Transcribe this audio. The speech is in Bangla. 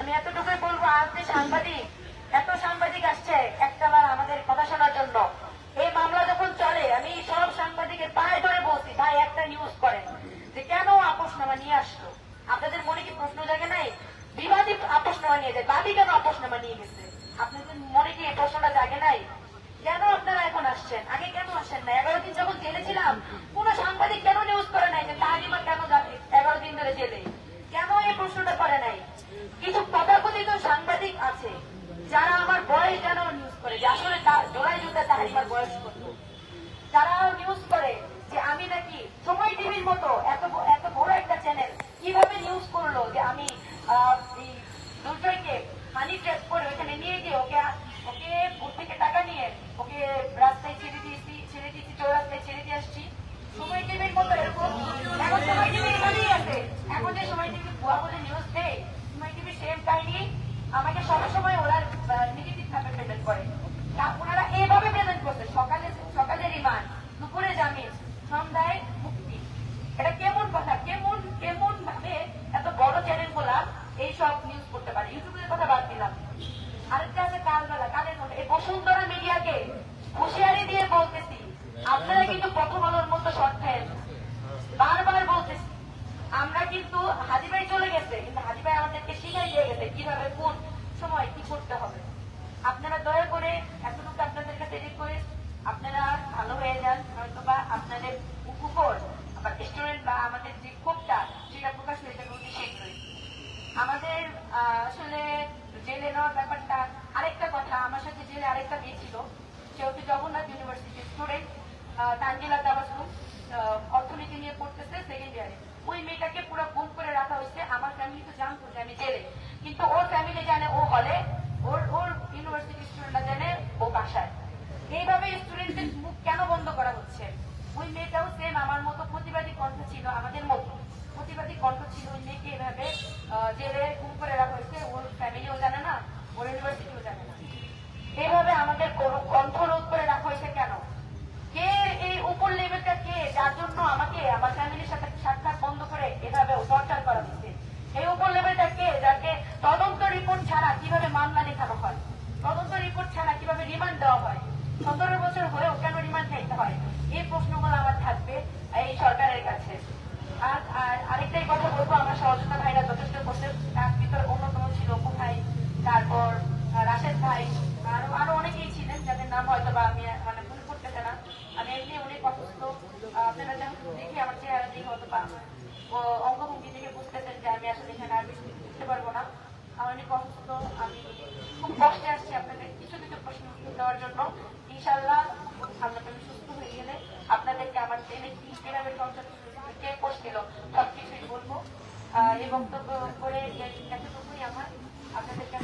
আমি এতটুকুই বলব আপনি সাংবাদিক, এত সাংবাদিক আসছে একটা বার আমাদের কথা শোনার জন্য। এই মামলা যখন চলে, আমি সব সাংবাদিকের পায়ে ধরে বলছি, ভাই, একটা নিউজ করেন, যে কেন আপোষনামা নিয়ে আসলো? আপনাদের মনে কি প্রশ্ন জাগে নাই? বিবাদী আপোষনামা নিয়ে যায়, বাদী কেন আপোষনামা নিয়ে গেছে? আপনাদের মনে কি এই প্রশ্নটা জাগে নাই? কেন আপনারা এখন আসছেন? আগে কেন আসেন না? এগারো দিন যখন জেলে ছিলাম, কোন সাংবাদিক কেন নিউজ করে নাই যে তাহারিমা কেন যাবে এগারো দিন ধরে জেলে কেন এই প্রশ্নটা করে নাই কিছু তথাকথিত সাংবাদিক আছে, যারা আমার বয়স যেন নিউজ করে, যে আসলে জোড়াই জুতা তাহারিমার বয়স কত। যারা নিউজ করে যে আমি নাকি সময় টিভির মতো এত এত বড় একটা চ্যানেল কীভাবে নিউজ করল যে আমি দুর্জয়কে মানি ট্রেস করে ওখানে নিয়ে গিয়ে ওকে ওকে থেকে টাকা নিয়ে ওকে রাস্তায় ছেড়ে দিয়েছি ছেড়ে দিয়েছি চৌরাস্তায় ছেড়ে দিয়ে আসছি সময় টিভির মতো এরকম এখন সময় টিভি এখানেই আছে এখন যে সময় টিভি ভুয়া বলে নিউজ দেয় সময় টিভি সেম কাহিনী আমাকে সবসময় ওরা নেগেটিভ ভাবে প্রেজেন্ট হুঁশিয়ারি দিয়ে বলতেছি, আপনারা কিন্তু বারবার বলতেছি। আমরা কিন্তু হাজি ভাই চলে গেছে, কিন্তু হাজি ভাই আমাদেরকে শিখাই দিয়ে গেছে কীভাবে, কোন সময় কি করতে হবে আপনারা দয়া করে এতটুকু আপনাদের কাছে রিকোয়েস্ট আপনারা ভালো হয়ে যান হয়তো বা আপনাদের উপর আবার স্টুডেন্ট বা আমাদের যে ক্ষোভটা সেটা প্রকাশ হয়ে যাবে অতি শীঘ্রই আমাদের আসলে জেলে নেওয়ার ব্যাপারটা আরেকটা কথা। আমার সাথে জেলে আরেকটা মেয়ে ছিল। সে হচ্ছে জগন্নাথ ইউনিভার্সিটির স্টুডেন্ট তানজিলা তাবাসুম অর্থনীতি নিয়ে পড়তেছে সেকেন্ড ইয়ারে ওই মেয়েটাকে পুরো গুম করে রাখা হয়েছে। আমার ফ্যামিলি তো জানতো যে আমি জেলে। কিন্তু ওর ফ্যামিলি জানে, ও হলে ওর ওর ইউনিভার্সিটি স্টুডেন্টরা জানে ও বাসায়। এইভাবে স্টুডেন্টদের মুখ কেন বন্ধ করা হচ্ছে? ওই মেয়েটাও সেম আমার মতো কণ্ঠ ছিল, আমাদের মতো, প্রতিবাদী কণ্ঠ ছিল ওই মেয়েকে এভাবে জেলে গুম করে রাখা হয়েছে। ওর ফ্যামিলিও জানে না, ওর ইউনিভার্সিটিও জানে না। এইভাবে আমাদের কণ্ঠ রোধ করে রাখা হয়েছে কেন? কে এই উপর লেভেলটা কে? যার জন্য আমাকে, আমার ফ্যামিলির সাথে সাক্ষাৎ বন্ধ করে এভাবে টর্চার করা হচ্ছে এই উপর লেভেলটা কে? যাকে তদন্ত রিপোর্ট ছাড়া কীভাবে মামলা লেখানো হয়? তদন্ত রিপোর্ট ছাড়া কীভাবে রিমান্ড দেওয়া হয়? সতেরো বছর হয়েও কেন রিমান্ড নিতে হয়? এই প্রশ্নগুলো আমার থাকবে। এই সরকারের কাছে। আর আর আরেকটাই কথা বলব, আমার সহযোগিতা ভাইরা যথেষ্ট করছে। তার ভিতরে অন্যতম ছিল অপু ভাই তারপর রাশেদ ভাই, আরও আরও অনেকেই ছিলেন, যাদের নাম হয়তো বা আমি মানে মনে করতেছে না। আমি এমনি অনেক অসুস্থ আপনারা যখন দেখি আমার চেহারা দেখে হয়তো বা অঙ্গভঙ্গি দেখে বুঝতেছেন যে আমি আসলে এখানে আর বেশি বুঝতে পারব না। আমার অনেক অসুস্থ আমি খুব কষ্টে আসছি আপনাদের কিছু কিছু প্রশ্ন দেওয়ার জন্য। ইনশাল্লাহ আপনাদের আমি সুস্থ হয়ে গেলে আপনাদেরকে আমার ট্রেনে কি, কীভাবে সংসার কে করছিল সব কিছুই বলব এই বক্তব্য করে এতটুকুই আমার। আপনাদেরকে